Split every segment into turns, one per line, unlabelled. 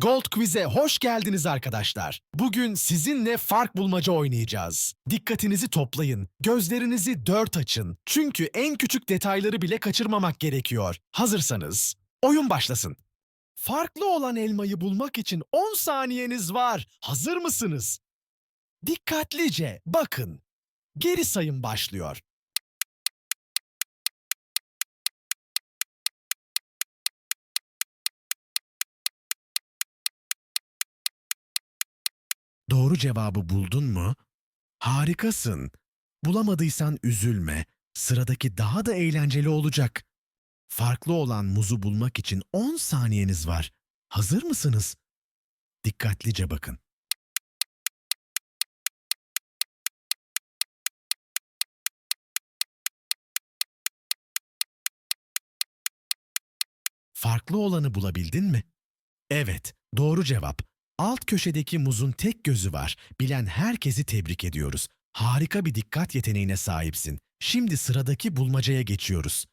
Gold Quiz'e hoş geldiniz arkadaşlar. Bugün sizinle fark bulmaca oynayacağız. Dikkatinizi toplayın, gözlerinizi dört açın. Çünkü en küçük detayları bile kaçırmamak gerekiyor. Hazırsanız oyun başlasın. Farklı olan elmayı bulmak için 10 saniyeniz var. Hazır mısınız? Dikkatlice bakın. Geri sayım başlıyor. Doğru cevabı buldun mu? Harikasın. Bulamadıysan üzülme. Sıradaki daha da eğlenceli olacak. Farklı olan muzu bulmak için 10 saniyeniz var. Hazır mısınız? Dikkatlice bakın. Farklı olanı bulabildin mi? Evet, doğru cevap. Alt köşedeki muzun tek gözü var. Bilen herkesi tebrik ediyoruz. Harika bir dikkat yeteneğine sahipsin. Şimdi sıradaki bulmacaya geçiyoruz.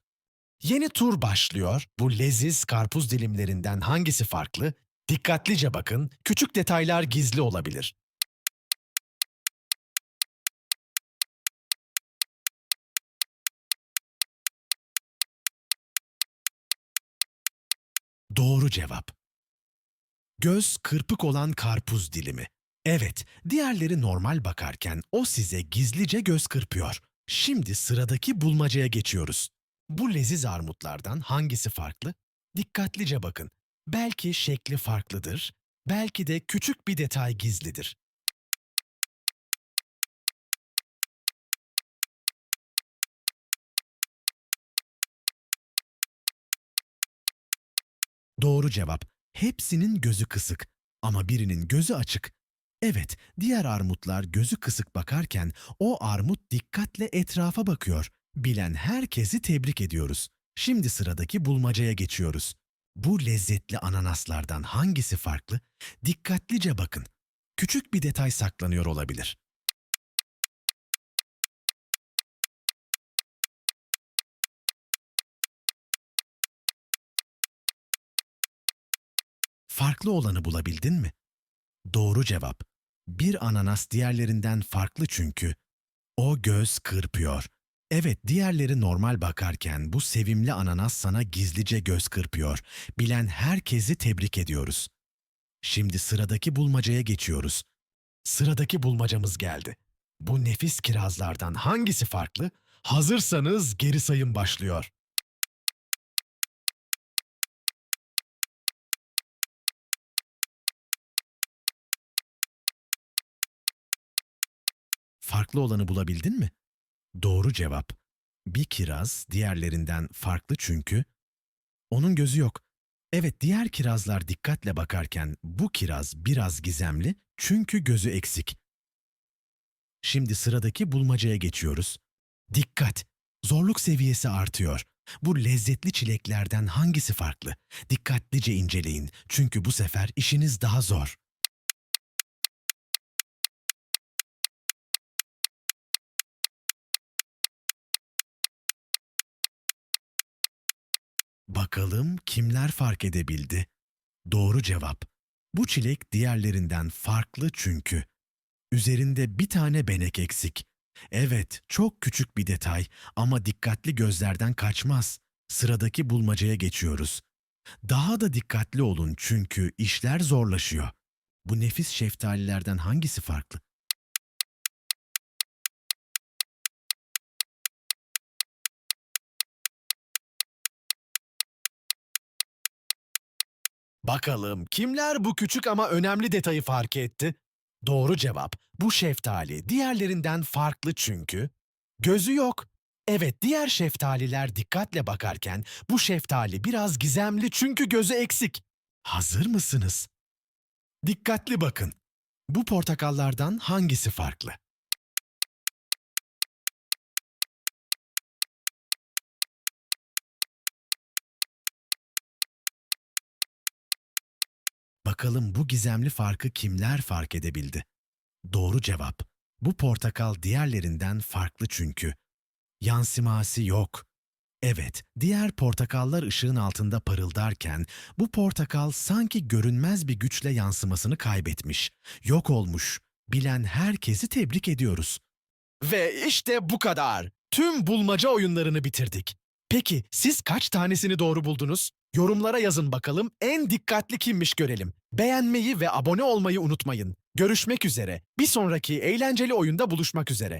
Yeni tur başlıyor. Bu leziz karpuz dilimlerinden hangisi farklı? Dikkatlice bakın, küçük detaylar gizli olabilir. Doğru cevap. Göz kırpık olan karpuz dilimi. Evet, diğerleri normal bakarken o size gizlice göz kırpıyor. Şimdi sıradaki bulmacaya geçiyoruz. Bu leziz armutlardan hangisi farklı? Dikkatlice bakın. Belki şekli farklıdır, belki de küçük bir detay gizlidir. Doğru cevap. Hepsinin gözü kısık ama birinin gözü açık. Evet, diğer armutlar gözü kısık bakarken o armut dikkatle etrafa bakıyor. Bilen herkesi tebrik ediyoruz. Şimdi sıradaki bulmacaya geçiyoruz. Bu lezzetli ananaslardan hangisi farklı? Dikkatlice bakın. Küçük bir detay saklanıyor olabilir. Farklı olanı bulabildin mi? Doğru cevap. Bir ananas diğerlerinden farklı çünkü. O göz kırpıyor. Evet, diğerleri normal bakarken bu sevimli ananas sana gizlice göz kırpıyor. Bilen herkesi tebrik ediyoruz. Şimdi sıradaki bulmacaya geçiyoruz. Sıradaki bulmacamız geldi. Bu nefis kirazlardan hangisi farklı? Hazırsanız geri sayım başlıyor. Farklı olanı bulabildin mi? Doğru cevap. Bir kiraz diğerlerinden farklı çünkü onun gözü yok. Evet diğer kirazlar dikkatle bakarken bu kiraz biraz gizemli çünkü gözü eksik. Şimdi sıradaki bulmacaya geçiyoruz. Dikkat! Zorluk seviyesi artıyor. Bu lezzetli çileklerden hangisi farklı? Dikkatlice inceleyin çünkü bu sefer işiniz daha zor. Bakalım kimler fark edebildi? Doğru cevap. Bu çilek diğerlerinden farklı çünkü. Üzerinde bir tane benek eksik. Evet, çok küçük bir detay ama dikkatli gözlerden kaçmaz. Sıradaki bulmacaya geçiyoruz. Daha da dikkatli olun çünkü işler zorlaşıyor. Bu nefis şeftalilerden hangisi farklı? Bakalım kimler bu küçük ama önemli detayı fark etti? Doğru cevap bu şeftali diğerlerinden farklı çünkü gözü yok. Evet diğer şeftaliler dikkatle bakarken bu şeftali biraz gizemli çünkü gözü eksik. Hazır mısınız? Dikkatli bakın. Bu portakallardan hangisi farklı? Bakalım bu gizemli farkı kimler fark edebildi? Doğru cevap. Bu portakal diğerlerinden farklı çünkü. Yansıması yok. Evet, diğer portakallar ışığın altında parıldarken bu portakal sanki görünmez bir güçle yansımasını kaybetmiş, yok olmuş. Bilen herkesi tebrik ediyoruz. Ve işte bu kadar. Tüm bulmaca oyunlarını bitirdik. Peki siz kaç tanesini doğru buldunuz? Yorumlara yazın bakalım en dikkatli kimmiş görelim. Beğenmeyi ve abone olmayı unutmayın. Görüşmek üzere. Bir sonraki eğlenceli oyunda buluşmak üzere.